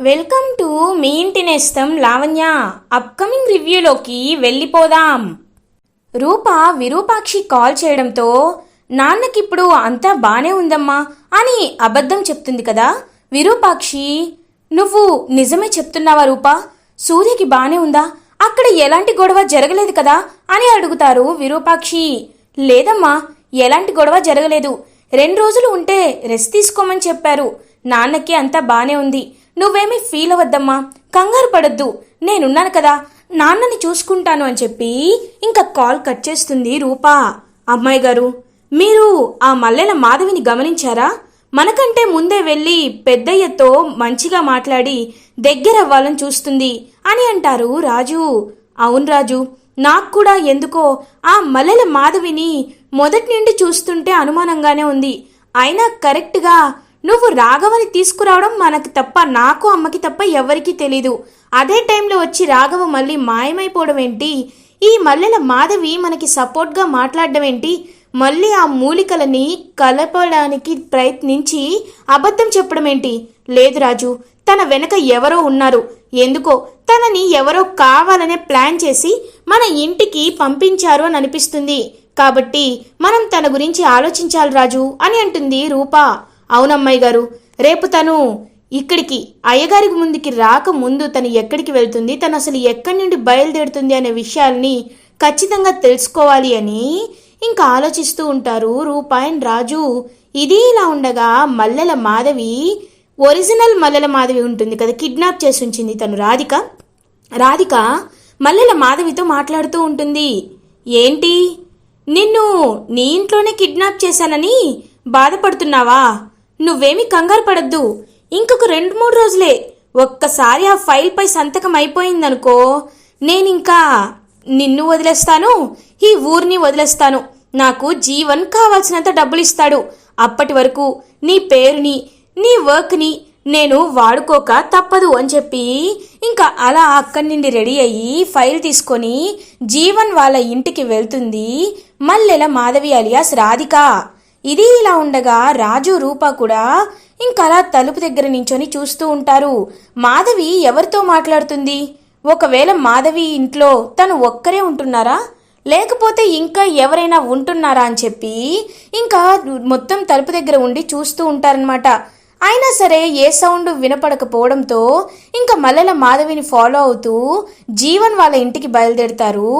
Welcome to me ఇంటి నేస్తం Lavanya. Upcoming రివ్యూలోకి వెళ్ళిపోదాం. రూప విరూపాక్షి కాల్ చేయడంతో నాన్నకిప్పుడు అంతా బానే ఉందమ్మా అని అబద్ధం చెప్తుంది కదా? విరూపాక్షి నువ్వు నిజమే చెప్తున్నావా రూపా? సూర్యకి బానే ఉందా? అక్కడ ఎలాంటి గొడవ జరగలేదు కదా? అని అడుగుతారు విరూపాక్షి. లేదమ్మా ఎలాంటి గొడవ జరగలేదు. రెండు రోజులు ఉంటే రెస్ట్ తీసుకోమని చెప్పారు. నాన్నకి అంతా బానే ఉంది. నువ్వేమీ ఫీల్ అవ్వద్దమ్మా. కంగారు పడద్దు. నేనున్నాను కదా. నాన్నని చూసుకుంటాను అని చెప్పి ఇంకా కాల్ కట్ చేస్తుంది రూపా. అమ్మాయి గారు మీరు ఆ మల్లెల మాధవిని గమనించారా? మనకంటే ముందే వెళ్ళి పెద్దయ్యతో మంచిగా మాట్లాడి దగ్గరవ్వాలని చూస్తుంది అని అంటారు రాజు. అవును రాజు నాకు కూడా ఎందుకో ఆ మల్లెల మాధవిని మొదటి నుండి చూస్తుంటే అనుమానంగానే ఉంది. అయినా కరెక్ట్గా నువ్వు రాఘవని తీసుకురావడం మనకు తప్ప నాకు అమ్మకి తప్ప ఎవరికీ తెలీదు. అదే టైంలో వచ్చి రాఘవ మళ్ళీ మాయమైపోవడం ఏంటి? ఈ మల్లెల మాధవి మనకి సపోర్ట్గా మాట్లాడడం ఏంటి? మళ్ళీ ఆ మూలికలని కలపడానికి ప్రయత్నించి అబద్ధం చెప్పడం ఏంటి? లేదు రాజు తన వెనక ఎవరో ఉన్నారు. ఎందుకో? తనని ఎవరో కావాలనే ప్లాన్ చేసి మన ఇంటికి పంపించారు అని అనిపిస్తుంది. కాబట్టి మనం తన గురించి ఆలోచించాలి రాజు అని అంటుంది రూపా. అవునమ్మాయి గారు రేపు తను ఇక్కడికి అయ్యగారి ముందుకి రాక ముందు తను ఎక్కడికి వెళ్తుంది? తను అసలు ఎక్కడి నుండి బయలుదేరుతుంది అనే విషయాల్ని ఖచ్చితంగా తెలుసుకోవాలి అని ఇంకా ఆలోచిస్తూ ఉంటారు రూపా అండ్ రాజు. ఇది ఇలా ఉండగా మల్లెల మాధవి ఒరిజినల్ మల్లెల మాధవి ఉంటుంది కదా కిడ్నాప్ చేసి ఉంచింది తను రాధిక. రాధిక మల్లెల మాధవితో మాట్లాడుతూ ఉంటుంది. ఏంటి? నిన్ను నీ ఇంట్లోనే కిడ్నాప్ చేశానని బాధపడుతున్నావా? నువ్వేమీ కంగారు పడద్దు. ఇంకొక రెండు మూడు రోజులే. ఒక్కసారి ఆ ఫైల్పై సంతకం అయిపోయిందనుకో నేనింకా నిన్ను వదిలేస్తాను ఈ ఊరిని వదిలేస్తాను. నాకు జీవన్ కావాల్సినంత డబ్బులు ఇస్తాడు అప్పటి వరకు నీ పేరుని నీ వర్క్ని నేను వాడుకోక తప్పదు అని చెప్పి ఇంకా అలా అక్కడి నుండి రెడీ అయ్యి ఫైల్ తీసుకొని జీవన్ వాళ్ళ ఇంటికి వెళ్తుంది మల్లెల మాధవి అలియాస్ రాధిక. ఇది ఇలా ఉండగా రాజు రూప కూడా ఇంకా అలా తలుపు దగ్గర నించొని చూస్తూ ఉంటారు. మాధవి ఎవరితో మాట్లాడుతుంది? ఒకవేళ మాధవి ఇంట్లో తను ఒక్కరే ఉంటున్నారా? లేకపోతే ఇంకా ఎవరైనా ఉంటున్నారా అని చెప్పి ఇంకా మొత్తం తలుపు దగ్గర ఉండి చూస్తూ ఉంటారనమాట అయినా సరే ఏ సౌండ్ వినపడకపోవడంతో ఇంకా మల్లెల మాధవిని ఫాలో అవుతూ జీవన్ వాళ్ళ ఇంటికి బయలుదేరుతారు.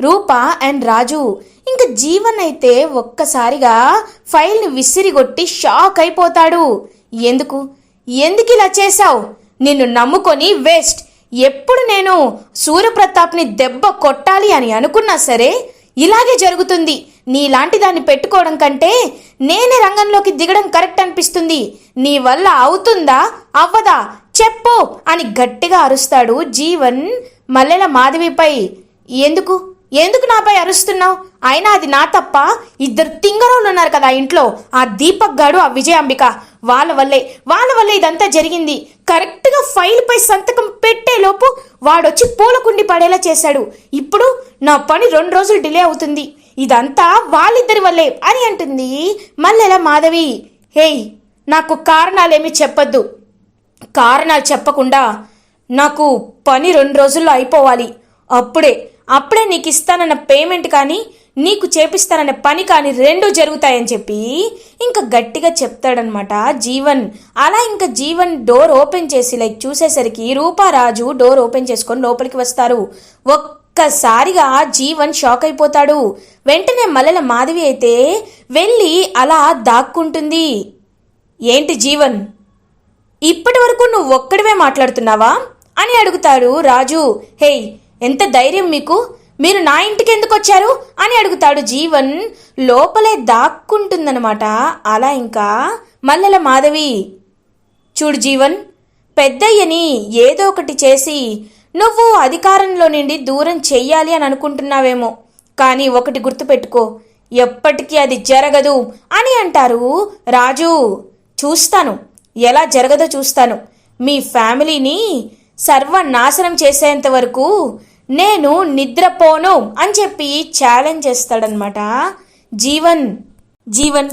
రూప అండ్ రాజు ఇంకా జీవన్ అయితే ఒక్కసారిగా ఫైల్ని విసిరిగొట్టి షాక్ అయిపోతాడు. ఎందుకు? ఎందుకు ఇలా చేశావు? నిన్ను నమ్ముకొని వేస్ట్. ఎప్పుడు నేను సూర్యప్రతాప్ని దెబ్బ కొట్టాలి అని అనుకున్నా సరే ఇలాగే జరుగుతుంది. నీలాంటి దాన్ని పెట్టుకోవడం కంటే నేనే రంగంలోకి దిగడం కరెక్ట్ అనిపిస్తుంది. నీ వల్ల అవుతుందా? అవ్వదా? చెప్పు అని గట్టిగా అరుస్తాడు జీవన్ మల్లెల మాధవిపై. ఎందుకు? ఎందుకు నాపై అరుస్తున్నావు? అయినా అది నా తప్ప? ఇద్దరు తింగరోళ్ళు ఉన్నారు కదా ఇంట్లో. ఆ దీపక్ గాడు ఆ విజయాంబిక. వాళ్ళ వల్లే వాళ్ళ వల్లే ఇదంతా జరిగింది. కరెక్ట్గా ఫైల్పై సంతకం పెట్టేలోపు వాడొచ్చి పూలకుండి పడేలా చేశాడు. ఇప్పుడు నా పని రెండు రోజులు డిలే అవుతుంది. ఇదంతా వాళ్ళిద్దరి వల్లే అని అంటుంది మల్లెల మాధవి. హేయ్ నాకు కారణాలేమీ చెప్పొద్దు. కారణాలు చెప్పకుండా నాకు పని రెండు రోజుల్లో అయిపోవాలి. అప్పుడే అప్పుడే నీకు ఇస్తానన్న పేమెంట్ కానీ నీకు చేపిస్తానన్న పని కానీ రెండు జరుగుతాయని చెప్పి ఇంకా గట్టిగా చెప్తాడనమాట జీవన్. అలా ఇంకా జీవన్ డోర్ ఓపెన్ చేసి లైక్ చూసేసరికి రూపారాజు డోర్ ఓపెన్ చేసుకొని లోపలికి వస్తారు. ఒక్కసారిగా జీవన్ షాక్ అయిపోతాడు. వెంటనే మల్లెల మాధవి అయితే వెళ్ళి అలా దాక్కుంటుంది. ఏంటి జీవన్? ఇప్పటి వరకు నువ్వు ఒక్కడివే మాట్లాడుతున్నావా? అని అడుగుతాడు రాజు. హేయ్ ఎంత ధైర్యం మీకు? మీరు నా ఇంటికి ఎందుకు వచ్చారు? అని అడుగుతాడు జీవన్. లోపలే దాక్కుంటుందన్నమాట. అలా ఇంకా? మల్లెల మాధవి. చూడు జీవన్ పెద్దయ్యని ఏదో ఒకటి చేసి నువ్వు అధికారంలో నుండి దూరం చెయ్యాలి అని అనుకుంటున్నావేమో. కానీ ఒకటి గుర్తుపెట్టుకో ఎప్పటికీ అది జరగదు అని అంటారు రాజు. చూస్తాను. ఎలా జరగదో చూస్తాను. మీ ఫ్యామిలీని సర్వనాశనం చేసేంత వరకు నేను నిద్రపోను అని చెప్పి ఛాలెంజ్ చేస్తాడనమాట జీవన్ జీవన్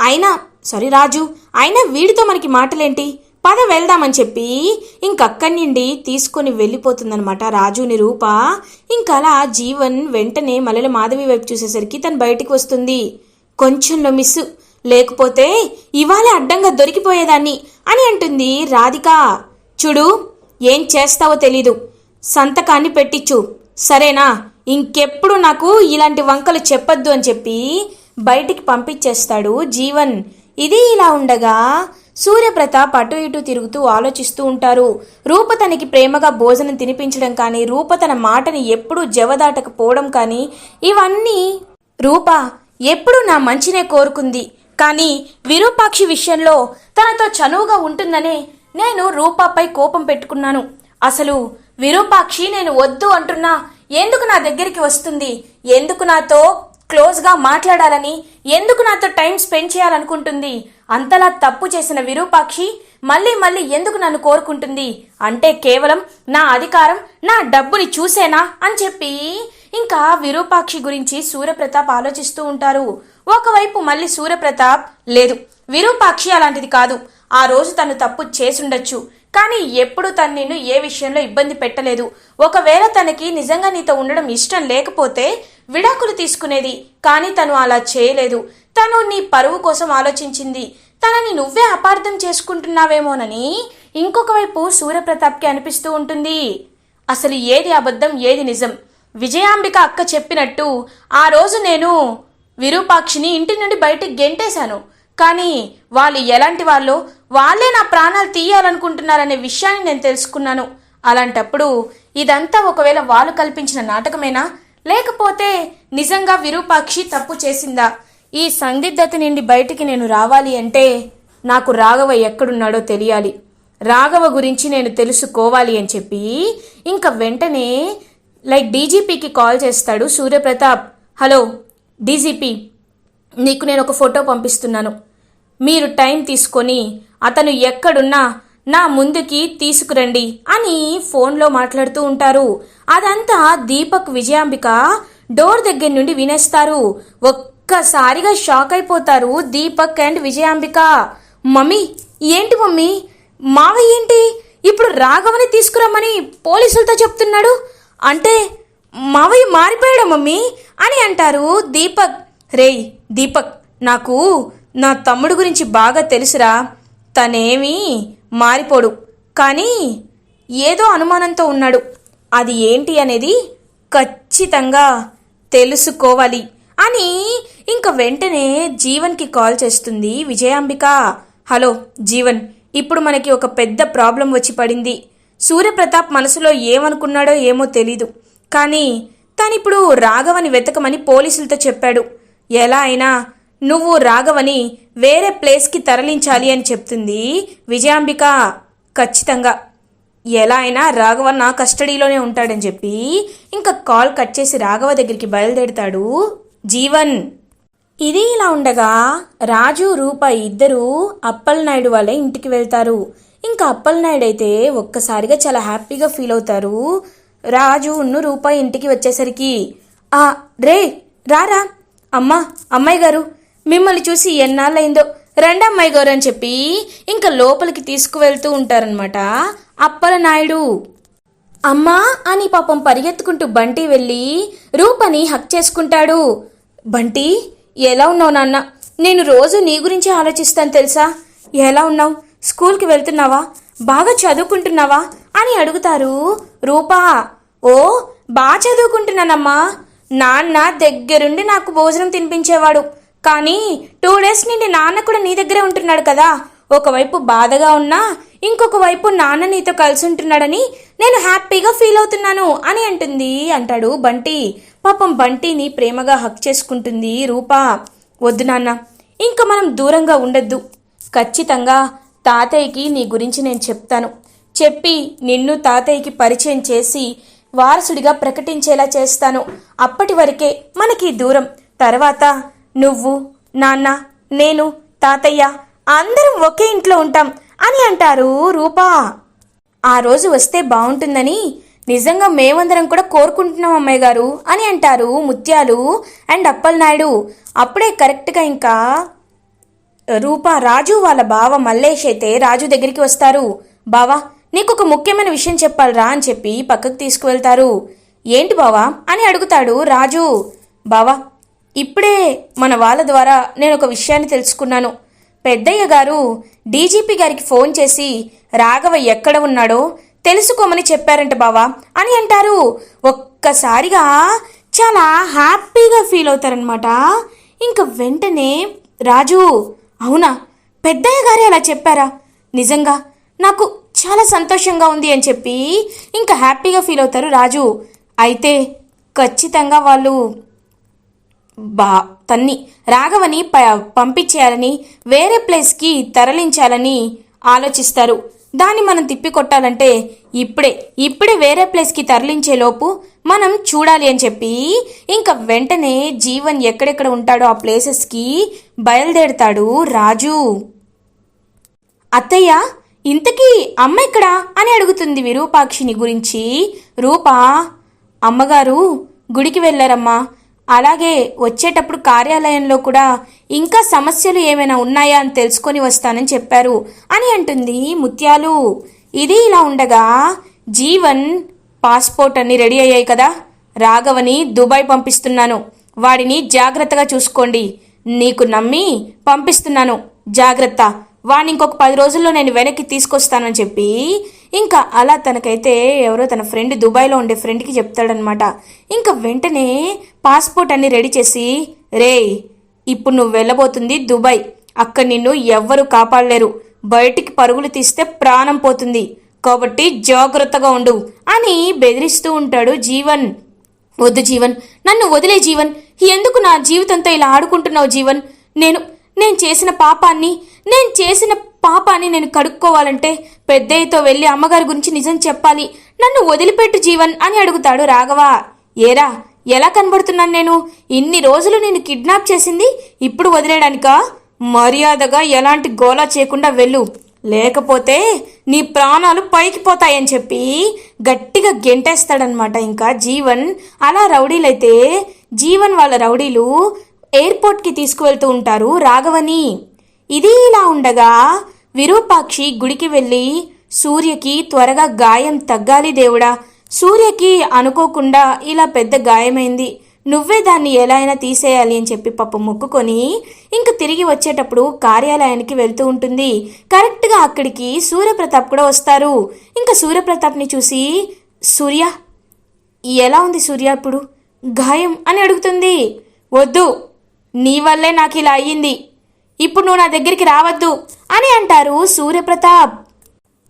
అయినా సారీ రాజు అయినా వీడితో మనకి మాటలేంటి? పద వెళ్దామని చెప్పి ఇంకక్కడి నుండి తీసుకొని వెళ్ళిపోతుందనమాట రాజుని రూప. ఇంకలా జీవన్ వెంటనే మల్లెల మాధవి వైపు చూసేసరికి తను బయటికి వస్తుంది. కొంచెంలో మిస్ లేకపోతే ఇవాళ అడ్డంగా దొరికిపోయేదాన్ని అని అంటుంది రాధిక. చూడు ఏం చేస్తావో తెలీదు. సంతకాన్ని పెట్టించు సరేనా? ఇంకెప్పుడు నాకు ఇలాంటి వంకలు చెప్పొద్దు అని చెప్పి బయటికి పంపించేస్తాడు జీవన్. ఇది ఇలా ఉండగా సూర్యప్రతాప్ అటు ఇటు తిరుగుతూ ఆలోచిస్తూ ఉంటారు. రూప తనకి ప్రేమగా భోజనం తినిపించడం కానీ రూప తన మాటని ఎప్పుడూ జవదాటకపోవడం కానీ ఇవన్నీ రూప ఎప్పుడూ నా మంచినే కోరుకుంది. కానీ విరూపాక్షి విషయంలో తనతో చనువుగా ఉంటుందనే నేను రూపాపై కోపం పెట్టుకున్నాను. అసలు విరూపాక్షి నేను వద్దు అంటున్నా. ఎందుకు నా దగ్గరికి వస్తుంది? ఎందుకు నాతో క్లోజ్గా మాట్లాడాలని? ఎందుకు నాతో టైం స్పెండ్ చేయాలనుకుంటుంది? అంతలా తప్పు చేసిన విరూపాక్షి మళ్ళీ మళ్ళీ ఎందుకు నన్ను కోరుకుంటుంది? అంటే కేవలం నా అధికారం నా డబ్బుని చూసేనా అని చెప్పి ఇంకా విరూపాక్షి గురించి సూర్యప్రతాప్ ఆలోచిస్తూ ఉంటారు. ఒకవైపు మళ్ళీ సూర్యప్రతాప్ లేదు విరూపాక్షి అలాంటిది కాదు. ఆ రోజు తను తప్పు చేసుండొచ్చు. కానీ ఎప్పుడు తను నిన్ను ఏ విషయంలో ఇబ్బంది పెట్టలేదు. ఒకవేళ తనకి నిజంగా నీతో ఉండడం ఇష్టం లేకపోతే విడాకులు తీసుకునేది కానీ తను అలా చేయలేదు. తను నీ పరువు కోసం ఆలోచించింది. తనని నువ్వే అపార్థం చేసుకుంటున్నావేమోనని ఇంకొక వైపు సూర్యప్రతాప్కి అనిపిస్తూ ఉంటుంది. అసలు ఏది అబద్ధం ఏది నిజం? విజయాంబిక అక్క చెప్పినట్టు ఆ రోజు నేను విరూపాక్షిని ఇంటి నుండి బయటికి గెంటేశాను. కానీ వాళ్ళు ఎలాంటి వాళ్ళు? వాళ్ళే నా ప్రాణాలు తీయాలనుకుంటున్నారనే విషయాన్ని నేను తెలుసుకున్నాను. అలాంటప్పుడు ఇదంతా ఒకవేళ వాళ్ళు కల్పించిన నాటకమేనా? లేకపోతే నిజంగా విరూపాక్షి తప్పు చేసిందా? ఈ సందిగ్ధత నుండి బయటికి నేను రావాలి అంటే నాకు రాఘవ ఎక్కడున్నాడో తెలియాలి. రాఘవ గురించి నేను తెలుసుకోవాలి అని చెప్పి ఇంకా వెంటనే లైక్ డీజీపీకి కాల్ చేస్తాడు సూర్యప్రతాప్. Hello DGP. నీకు నేను ఒక ఫోటో పంపిస్తున్నాను. మీరు టైం తీసుకొని అతను ఎక్కడున్నా నా ముందుకి తీసుకురండి అని ఫోన్లో మాట్లాడుతూ ఉంటారు. అదంతా దీపక్ విజయాంబిక డోర్ దగ్గర నుండి వినేస్తారు. ఒక్కసారిగా షాక్ అయిపోతారు దీపక్ అండ్ విజయాంబిక. మమ్మీ ఏంటి మమ్మీ? మావయ్య ఏంటి? ఇప్పుడు రాఘవని తీసుకురమ్మని పోలీసులతో చెప్తున్నాడు. అంటే మావయ్య మారిపోయాడా మమ్మీ? అని అంటారు దీపక్. రేయ్ దీపక్ నాకు నా తమ్ముడు గురించి బాగా తెలుసురా. తనేమీ మారిపోడు. కానీ ఏదో అనుమానంతో ఉన్నాడు. అది ఏంటి అనేది ఖచ్చితంగా తెలుసుకోవాలి అని ఇంక వెంటనే జీవన్కి కాల్ చేస్తుంది విజయాంబిక. హలో జీవన్. ఇప్పుడు మనకి ఒక పెద్ద ప్రాబ్లం వచ్చి పడింది. సూర్యప్రతాప్ మనసులో ఏమనుకున్నాడో ఏమో తెలీదు. కానీ తనిప్పుడు రాఘవని వెతకమని పోలీసులతో చెప్పాడు. ఎలా అయినా నువ్వు రాఘవని వేరే ప్లేస్కి తరలించాలి అని చెప్తుంది విజయాంబిక. ఖచ్చితంగా. ఎలా అయినా రాఘవ నా కస్టడీలోనే ఉంటాడని చెప్పి ఇంకా కాల్ కట్ చేసి రాఘవ దగ్గరికి బయలుదేరుతాడు జీవన్. ఇది ఇలా ఉండగా రాజు రూప ఇద్దరు అప్పలనాయుడు వాళ్ళ ఇంటికి వెళ్తారు. ఇంకా అప్పలనాయుడు అయితే ఒక్కసారిగా చాలా హ్యాపీగా ఫీల్ అవుతారు. రాజు ఉన్ను రూప ఇంటికి వచ్చేసరికి ఆ రే రారా. అమ్మా అమ్మాయి గారు మిమ్మల్ని చూసి ఎన్నాళ్ళైందో రండి అమ్మాయి గారు అని చెప్పి ఇంకా లోపలికి తీసుకువెళ్తూ ఉంటారనమాట అప్పల నాయుడు. అమ్మా అని పాపం పరిగెత్తుకుంటూ బంటి వెళ్ళి రూపని హక్ చేసుకుంటాడు. బంటి ఎలా ఉన్నావు నాన్న? నేను రోజు నీ గురించి ఆలోచిస్తాను తెలుసా? ఎలా ఉన్నావు? స్కూల్కి వెళ్తున్నావా? బాగా చదువుకుంటున్నావా? అని అడుగుతారు రూపా. ఓ బాగా చదువుకుంటున్నానమ్మా. నాన్న దగ్గరుండి నాకు భోజనం తినిపించేవాడు. కానీ టూ డేస్ నుండి నాన్న కూడా నీ దగ్గరే ఉంటున్నాడు కదా. ఒకవైపు బాధగా ఉన్నా ఇంకొక వైపు నాన్న నీతో కలిసి ఉంటున్నాడని నేను హ్యాపీగా ఫీల్ అవుతున్నాను అని అంటుంది అంటాడు బంటి. పాపం బంటిని ప్రేమగా హక్ చేసుకుంటుంది రూపా. వద్దు నాన్న ఇంకా మనం దూరంగా ఉండొద్దు. ఖచ్చితంగా తాతయ్యకి నీ గురించి నేను చెప్తాను. చెప్పి నిన్ను తాతయ్యకి పరిచయం చేసి వారసుడిగా ప్రకటించేలా చేస్తాను. అప్పటి వరకే మనకి దూరం. తర్వాత నువ్వు నాన్న నేను తాతయ్య అందరం ఒకే ఇంట్లో ఉంటాం అని అంటారు రూపా. ఆ రోజు వస్తే బాగుంటుందని నిజంగా మేమందరం కూడా కోరుకుంటున్నాం అమ్మాయి గారు అని అంటారు ముత్యాలు అండ్ అప్పలనాయుడు. అప్పుడే కరెక్ట్గా ఇంకా రూప రాజు వాళ్ళ బావ మల్లేష్ అయితే రాజు దగ్గరికి వస్తారు. బావా నీకు ఒక ముఖ్యమైన విషయం చెప్పాలిరా అని చెప్పి పక్కకు తీసుకువెళ్తారు. ఏంటి బావా? అని అడుగుతాడు రాజు. బావా ఇప్పుడే మన వాళ్ళ ద్వారా నేను ఒక విషయాన్ని తెలుసుకున్నాను. పెద్దయ్య గారు డీజీపీ గారికి ఫోన్ చేసి రాఘవ ఎక్కడ ఉన్నాడో తెలుసుకోమని చెప్పారంట బావా అని అంటారు. ఒక్కసారిగా చాలా హ్యాపీగా ఫీల్ అవుతారనమాట ఇంకా వెంటనే రాజు అవునా? పెద్దయ్య గారే అలా చెప్పారా? నిజంగా నాకు చాలా సంతోషంగా ఉంది అని చెప్పి ఇంకా హ్యాపీగా ఫీల్ అవుతారు రాజు. అయితే ఖచ్చితంగా వాళ్ళు బా తన్ని రాఘవని ప పంపించేయాలని వేరే ప్లేస్కి తరలించాలని ఆలోచిస్తారు. దాన్ని మనం తిప్పికొట్టాలంటే ఇప్పుడే ఇప్పుడే వేరే ప్లేస్కి తరలించేలోపు మనం చూడాలి అని చెప్పి ఇంకా వెంటనే జీవన్ ఎక్కడెక్కడ ఉంటాడో ఆ ప్లేసెస్కి బయలుదేరుతాడు రాజు. అత్తయ్య ఇంతకీ అమ్మ ఎక్కడా అని అడుగుతుంది విరూపాక్షిని గురించి. రూపా అమ్మగారు గుడికి వెళ్ళారమ్మా. అలాగే వచ్చేటప్పుడు కార్యాలయంలో కూడా ఇంకా సమస్యలు ఏమైనా ఉన్నాయా అని తెలుసుకొని వస్తానని చెప్పారు అని అంటుంది ముత్యాలు. ఇది ఇలా ఉండగా జీవన్ పాస్పోర్ట్ అన్ని రెడీ అయ్యాయి కదా. రాఘవని దుబాయ్ పంపిస్తున్నాను. వాడిని జాగ్రత్తగా చూసుకోండి. నీకు నమ్మి పంపిస్తున్నాను. జాగ్రత్త. వాడిని ఇంకొక పది రోజుల్లో నేను వెనక్కి తీసుకొస్తానని చెప్పి ఇంకా అలా తనకైతే ఎవరో తన ఫ్రెండ్ దుబాయ్లో ఉండే ఫ్రెండ్కి చెప్తాడనమాట ఇంకా వెంటనే పాస్పోర్ట్ అన్ని రెడీ చేసి రే ఇప్పుడు నువ్వు వెళ్ళబోతుంది దుబాయ్. అక్కడ నిన్ను ఎవ్వరూ కాపాడలేరు. బయటికి పరుగులు తీస్తే ప్రాణం పోతుంది. కాబట్టి జాగ్రత్తగా ఉండు అని బెదిరిస్తూ ఉంటాడు జీవన్. వద్దు జీవన్. నన్ను వదిలే జీవన్. ఎందుకు నా జీవితంతో ఇలా ఆడుకుంటున్నావు జీవన్? నేను నేను చేసిన పాపాన్ని నేను చేసిన పాపాన్ని నేను కడుక్కోవాలంటే పెద్దయ్యతో వెళ్ళి అమ్మగారి గురించి నిజం చెప్పాలి. నన్ను వదిలిపెట్టు జీవన్ అని అడుగుతాడు రాఘవ. ఏరా ఎలా కనబడుతున్నాను నేను? ఇన్ని రోజులు నేను కిడ్నాప్ చేసింది ఇప్పుడు వదిలేయడానికా? మర్యాదగా ఎలాంటి గోలా చేయకుండా వెళ్ళు. లేకపోతే నీ ప్రాణాలు పైకి పోతాయని చెప్పి గట్టిగా గెంటేస్తాడనమాట ఇంకా జీవన్ అలా రౌడీలైతే జీవన్ వాళ్ళ రౌడీలు ఎయిర్పోర్ట్కి తీసుకువెళ్తూ ఉంటారు. రాఘవని ఇది ఇలా ఉండగా విరూపాక్షి గుడికి వెళ్ళి సూర్యకి త్వరగా గాయం తగ్గాలి దేవుడా. సూర్యకి అనుకోకుండా ఇలా పెద్ద గాయమైంది. నువ్వే దాన్ని ఎలా అయినా తీసేయాలి అని చెప్పి పాప మొక్కుకొని ఇంక తిరిగి వచ్చేటప్పుడు కార్యాలయానికి వెళ్తూ ఉంటుంది. కరెక్ట్గా అక్కడికి సూర్యప్రతాప్ కూడా వస్తారు. ఇంకా సూర్యప్రతాప్ని చూసి సూర్య ఎలా ఉంది సూర్య ఇప్పుడు? గాయం? అని అడుగుతుంది. వద్దు నీ వల్లే నాకు ఇలా అయ్యింది. ఇప్పుడు నువ్వు నా దగ్గరికి రావద్దు అని అంటారు సూర్యప్రతాప్.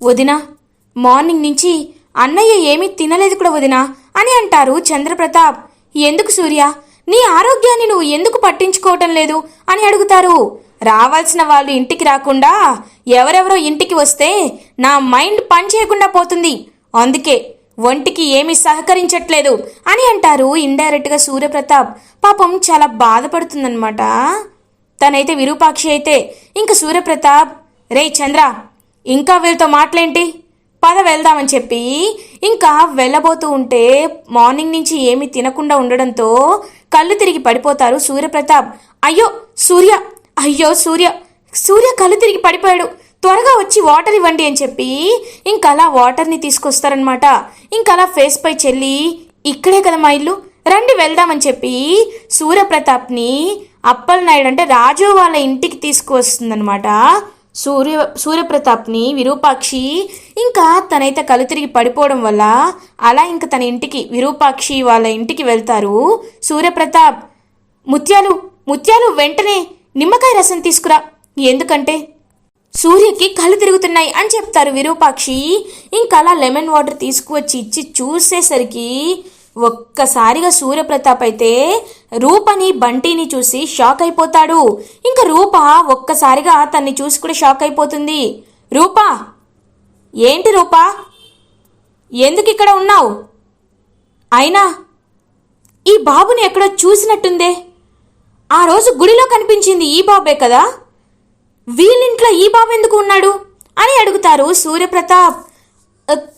వదినా మార్నింగ్ నుంచి అన్నయ్య ఏమీ తినలేదు కూడా వదినా అని అంటారు చంద్రప్రతాప్. ఎందుకు సూర్య? నీ ఆరోగ్యాన్ని నువ్వు ఎందుకు పట్టించుకోవటం లేదు అని అడుగుతారు. రావాల్సిన వాళ్ళు ఇంటికి రాకుండా ఎవరెవరో ఇంటికి వస్తే నా మైండ్ పని చేయకుండా పోతుంది. అందుకే ఒంటికి ఏమీ సహకరించట్లేదు అని అంటారు ఇండైరెక్ట్గా సూర్యప్రతాప్. పాపం చాలా బాధపడుతుందన్నమాట. తనైతే విరూపాక్షి అయితే ఇంకా సూర్యప్రతాప్ రే చంద్ర ఇంకా వీళ్ళతో మాటలేంటి పద వెళ్దామని చెప్పి ఇంకా వెళ్ళబోతూ ఉంటే మార్నింగ్ నుంచి ఏమీ తినకుండా ఉండడంతో కళ్ళు తిరిగి పడిపోతారు సూర్యప్రతాప్. అయ్యో సూర్య అయ్యో సూర్య సూర్య కళ్ళు తిరిగి పడిపోయాడు. త్వరగా వచ్చి వాటర్ ఇవ్వండి అని చెప్పి ఇంకా అలా వాటర్ని తీసుకొస్తారనమాట ఇంకా అలా ఫేస్ పై చెల్లి ఇక్కడే కదా మా ఇల్లు రండి వెళ్దామని చెప్పి సూర్యప్రతాప్ని అప్పలనాయుడు అంటే రాజు వాళ్ళ ఇంటికి తీసుకువస్తుందనమాట సూర్య సూర్యప్రతాప్ని విరూపాక్షి ఇంకా తనైతే కలు తిరిగి పడిపోవడం వల్ల అలా ఇంకా తన ఇంటికి విరూపాక్షి వాళ్ళ ఇంటికి వెళ్తారు. సూర్యప్రతాప్ ముత్యాలు ముత్యాలు వెంటనే నిమ్మకాయ రసం తీసుకురా. ఎందుకంటే సూర్యకి కళ్ళు తిరుగుతున్నాయి అని చెప్తారు విరూపాక్షి. ఇంకా అలా లెమన్ వాటర్ తీసుకువచ్చి ఇచ్చి చూసేసరికి ఒక్కసారిగా సూర్యప్రతాప్ అయితే రూపని బంటిని చూసి షాక్ అయిపోతాడు. ఇంకా రూప ఒక్కసారిగా తన్ని చూసి కూడా షాక్ అయిపోతుంది. రూప! ఏంటి రూప? ఎందుకు ఇక్కడ ఉన్నావు? అయినా ఈ బాబుని ఎక్కడో చూసినట్టుందే. ఆ రోజు గుడిలో కనిపించింది ఈ బాబే కదా? వీళ్ళింట్లో ఈ బాబు ఎందుకు ఉన్నాడు? అని అడుగుతారు సూర్యప్రతాప్.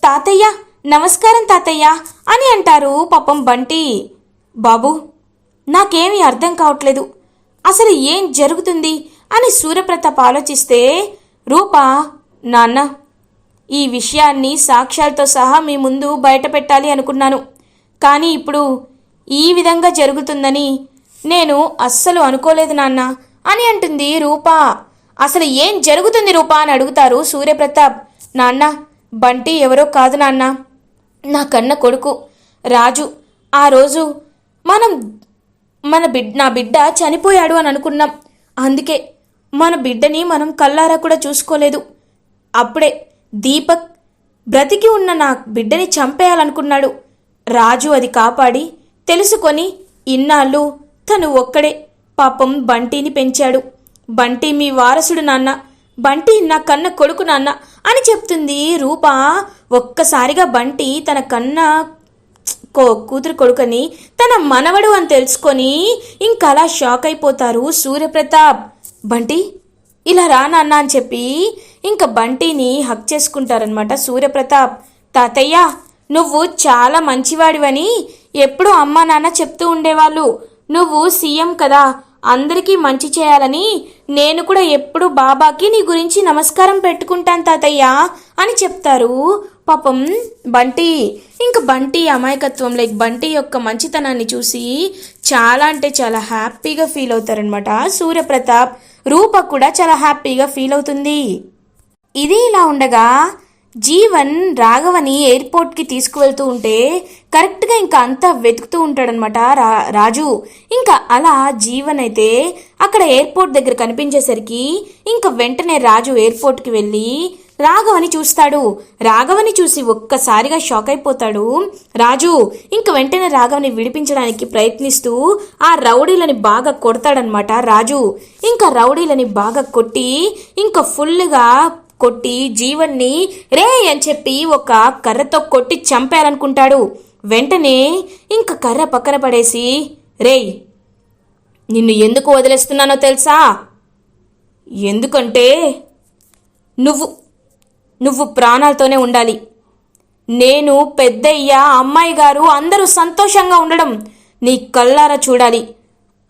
తాతయ్య నమస్కారం తాతయ్య అని అంటారు పాపం బంటి. బాబు నాకేమీ అర్థం కావట్లేదు. అసలు ఏం జరుగుతుంది? అని సూర్యప్రతాప్ ఆలోచిస్తే రూప నాన్న ఈ విషయాన్ని సాక్ష్యాలతో సహా మీ ముందు బయట పెట్టాలి అనుకున్నాను. కానీ ఇప్పుడు ఈ విధంగా జరుగుతుందని నేను అస్సలు అనుకోలేదు నాన్న అని అంటుంది రూప. అసలు ఏం జరుగుతుంది రూపా అని అడుగుతారు సూర్యప్రతాప్. నాన్న బంటి ఎవరో కాదు నాన్న. నా కన్న కొడుకు రాజు. ఆ రోజు మనం మన బిడ్ నా బిడ్డ చనిపోయాడు అని అనుకున్నాం. అందుకే మన బిడ్డని మనం కల్లారా కూడా చూసుకోలేదు. అప్పుడే దీపక్ బ్రతికి ఉన్న నా బిడ్డని చంపేయాలనుకున్నాడు. రాజు అది కాపాడి తెలుసుకొని ఇన్నాళ్ళు తను ఒక్కడే పాపం బంటిని పెంచాడు. బంటి మీ వారసుడు నాన్న బంటి నా కన్న కొడుకు నాన్న అని చెప్తుంది రూప. ఒక్కసారిగా బంటి తన కన్న కో కూతురు కొడుకని తన మనవడు అని తెలుసుకొని ఇంకా అలా షాక్ అయిపోతారు సూర్యప్రతాప్. బంటి ఇలా రా నాన్న అని చెప్పి ఇంకా బంటిని హక్ చేసుకుంటారనమాట సూర్యప్రతాప్. తాతయ్య నువ్వు చాలా మంచివాడివని ఎప్పుడూ అమ్మా నాన్న చెప్తూ ఉండేవాళ్ళు. నువ్వు సీఎం కదా అందరికీ మంచి చేయాలని నేను కూడా ఎప్పుడు బాబాకి నీ గురించి నమస్కారం పెట్టుకుంటాను తాతయ్య అని చెప్తారు. పాపం బంటి ఇంక బంటి అమాయకత్వం లైక్ బంటి యొక్క మంచితనాన్ని చూసి చాలా అంటే చాలా హ్యాపీగా ఫీల్ అవుతారనమాట సూర్యప్రతాప్ రూప కూడా చాలా హ్యాపీగా ఫీల్ అవుతుంది. ఇది ఇలా ఉండగా జీవన్ రాఘవని ఎయిర్పోర్ట్కి తీసుకువెళ్తూ ఉంటే కరెక్ట్గా ఇంకా అంతా వెతుకుతూ ఉంటాడనమాట రా రాజు. ఇంకా అలా జీవన్ అయితే అక్కడ ఎయిర్పోర్ట్ దగ్గర కనిపించేసరికి ఇంకా వెంటనే రాజు ఎయిర్పోర్ట్కి వెళ్ళి రాఘవని చూస్తాడు. రాఘవని చూసి ఒక్కసారిగా షాక్ అయిపోతాడు. రాజు ఇంక వెంటనే రాఘవని విడిపించడానికి ప్రయత్నిస్తూ ఆ రౌడీలని బాగా కొడతాడనమాట రాజు. ఇంకా రౌడీలని బాగా కొట్టి ఇంకా ఫుల్గా కొట్టి జీవన్ని రే అని చెప్పి ఒక కర్రతో కొట్టి చంపారనుకుంటాడు. వెంటనే ఇంక కర్ర పక్కన పడేసి రేయ్ నిన్ను ఎందుకు వదిలేస్తున్నానో తెలుసా? ఎందుకంటే నువ్వు నువ్వు ప్రాణాలతోనే ఉండాలి. నేను పెద్దయ్య అమ్మాయి గారు అందరూ సంతోషంగా ఉండడం నీ కళ్ళారా చూడాలి.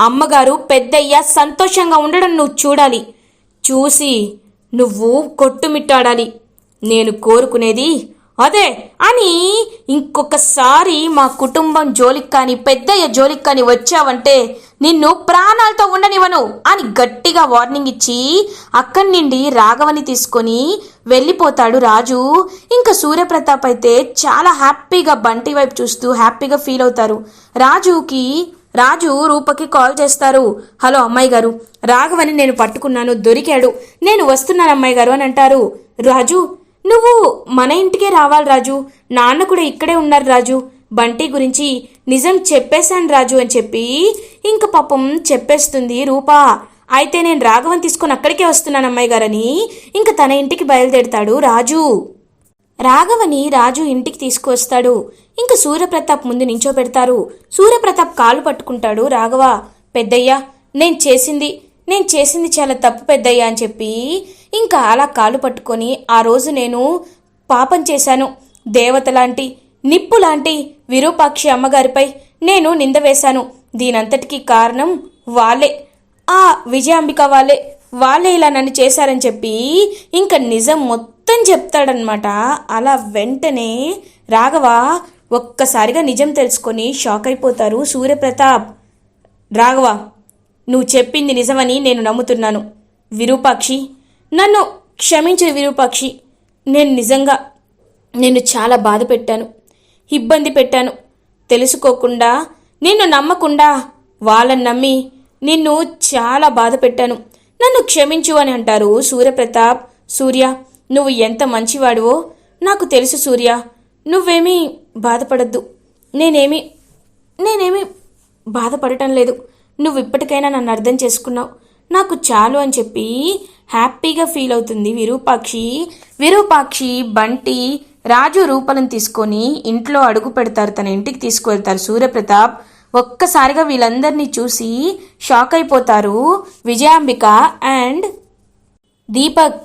అమ్మగారు పెద్దయ్య సంతోషంగా ఉండడం నువ్వు చూడాలి. చూసి నువ్వు కొట్టుమిట్టాడాలి నేను కోరుకునేది అదే అని ఇంకొకసారి మా కుటుంబం జోలికి కానీ పెద్దయ్య జోలికి కానీ వచ్చావంటే నిన్ను ప్రాణాలతో ఉండనివ్వను అని గట్టిగా వార్నింగ్ ఇచ్చి అక్కడి నుండి రాఘవని తీసుకొని వెళ్ళిపోతాడు రాజు. ఇంకా సూర్యప్రతాప్ అయితే చాలా హ్యాపీగా బంటి వైపు చూస్తూ హ్యాపీగా ఫీల్ అవుతారు. రాజుకి రాజు రూపకి కాల్ చేస్తారు. హలో అమ్మాయి గారు రాఘవని నేను పట్టుకున్నాను దొరికాడు. నేను వస్తున్నాను అమ్మాయి గారు అని అంటారు. రాజు నువ్వు మన ఇంటికే రావాలి రాజు. నాన్న కూడా ఇక్కడే ఉన్నారు రాజు. బంటి గురించి నిజం చెప్పేశాను రాజు అని చెప్పి ఇంక పాపం చెప్పేస్తుంది రూపా. అయితే నేను రాఘవన్ తీసుకొని అక్కడికే వస్తున్నాను అమ్మాయి గారని ఇంక తన ఇంటికి బయలుదేరుతాడు రాజు. రాఘవని రాజు ఇంటికి తీసుకువస్తాడు. ఇంక సూర్యప్రతాప్ ముందు నించోపెడతారు సూర్యప్రతాప్ కాలు పట్టుకుంటాడు రాఘవ. పెద్దయ్య నేను చేసింది నేను చేసింది చాలా తప్పు పెద్దయ్య అని చెప్పి ఇంకా అలా కాలు పట్టుకొని ఆ రోజు నేను పాపం చేశాను. దేవత లాంటి నిప్పు లాంటి విరూపాక్షి అమ్మగారిపై నేను నింద వేశాను. దీనంతటికీ కారణం వాళ్ళే. ఆ విజయాంబిక వాళ్ళే. వాళ్ళే ఇలా నన్ను చేశారని చెప్పి ఇంకా నిజం మొత్తం చెప్తాడనమాట అలా వెంటనే రాఘవ ఒక్కసారిగా నిజం తెలుసుకొని షాక్ అయిపోతారు సూర్యప్రతాప్. రాఘవ నువ్వు చెప్పింది నిజమని నేను నమ్ముతున్నాను. విరూపాక్షి నన్ను క్షమించు విరూపాక్షి. నేను నిజంగా నేను చాలా బాధ పెట్టాను ఇబ్బంది పెట్టాను. తెలుసుకోకుండా నిన్ను నమ్మకుండా వాళ్ళని నమ్మి నిన్ను చాలా బాధ పెట్టాను. నన్ను క్షమించు అని అంటారు సూర్యప్రతాప్ సూర్య. నువ్వు ఎంత మంచివాడువో నాకు తెలుసు సూర్య. నువ్వేమీ బాధపడద్దు. నేనేమి నేనేమి బాధపడటం లేదు. నువ్వు ఇప్పటికైనా నన్ను అర్థం చేసుకున్నావు. నాకు చాలు అని చెప్పి హ్యాపీగా ఫీల్ అవుతుంది విరూపాక్షి. విరూపాక్షి బంటి రాజు రూపలను తీసుకొని ఇంట్లో అడుగు పెడతారు తన ఇంటికి తీసుకువెళ్తారు సూర్యప్రతాప్. ఒక్కసారిగా వీళ్ళందరినీ చూసి షాక్ అయిపోతారు విజయాంబిక అండ్ దీపక్.